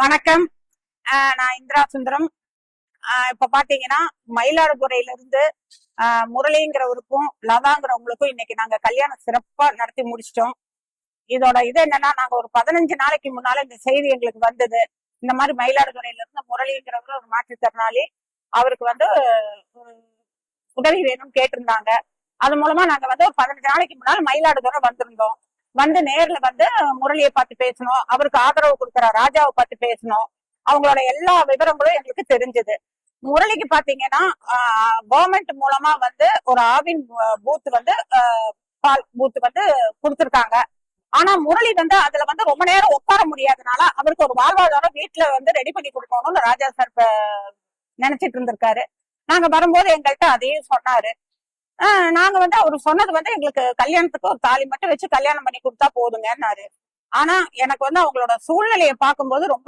வணக்கம். நான் இந்திரா சுந்தரம். இப்ப பாத்தீங்கன்னா மயிலாடுதுறையில இருந்து முரளிங்கிறவருக்கும் லதாங்கிறவங்களுக்கும் இன்னைக்கு நாங்க கல்யாணம் சிறப்பா நடத்தி முடிச்சிட்டோம். இதோட இது என்னன்னா நாங்க ஒரு பதினஞ்சு நாளைக்கு முன்னால இந்த செய்தி எங்களுக்கு வந்தது. இந்த மாதிரி மயிலாடுதுறையில இருந்து முரளிங்கிறவர் ஒரு மாற்றுத்திறனாளி. அவருக்கு வந்து உதவி வேணும்னு கேட்டிருந்தாங்க. அது மூலமா நாங்க வந்து ஒரு பதினஞ்சு நாளைக்கு முன்னால் மயிலாடுதுறை வந்திருந்தோம். வந்து நேர்ல வந்து முரளியை பார்த்து பேசணும். அவருக்கு ஆதரவு கொடுக்குற ராஜாவை பார்த்து பேசணும். அவங்களோட எல்லா விவரங்களும் எங்களுக்கு தெரிஞ்சது. முரளிக்கு பாத்தீங்கன்னா கவர்மெண்ட் மூலமா வந்து ஒரு ஆவின் பூத் வந்து ஆஹ், பால் பூத் வந்து கொடுத்துருக்காங்க. ஆனா முரளி வந்து அதுல வந்து ரொம்ப நேரம் உட்கார முடியாதனால அவருக்கு ஒரு வாழ்வாதாரம் வீட்டுல வந்து ரெடி பண்ணி கொடுக்கணும்னு ராஜா சார் நினைச்சிட்டு இருந்திருக்காரு. நாங்க வரும்போது எங்கள்கிட்ட அதையும் சொன்னாரு. நாங்க வந்து அவர் சொன்னது வந்து எங்களுக்கு கல்யாணத்துக்கு ஒரு தாலி மட்டும் வச்சு கல்யாணம் பண்ணி கொடுத்தா போதுங்கன்னாரு ஆனா எனக்கு வந்து அவங்களோட சூழ்நிலையை பார்க்கும்போது ரொம்ப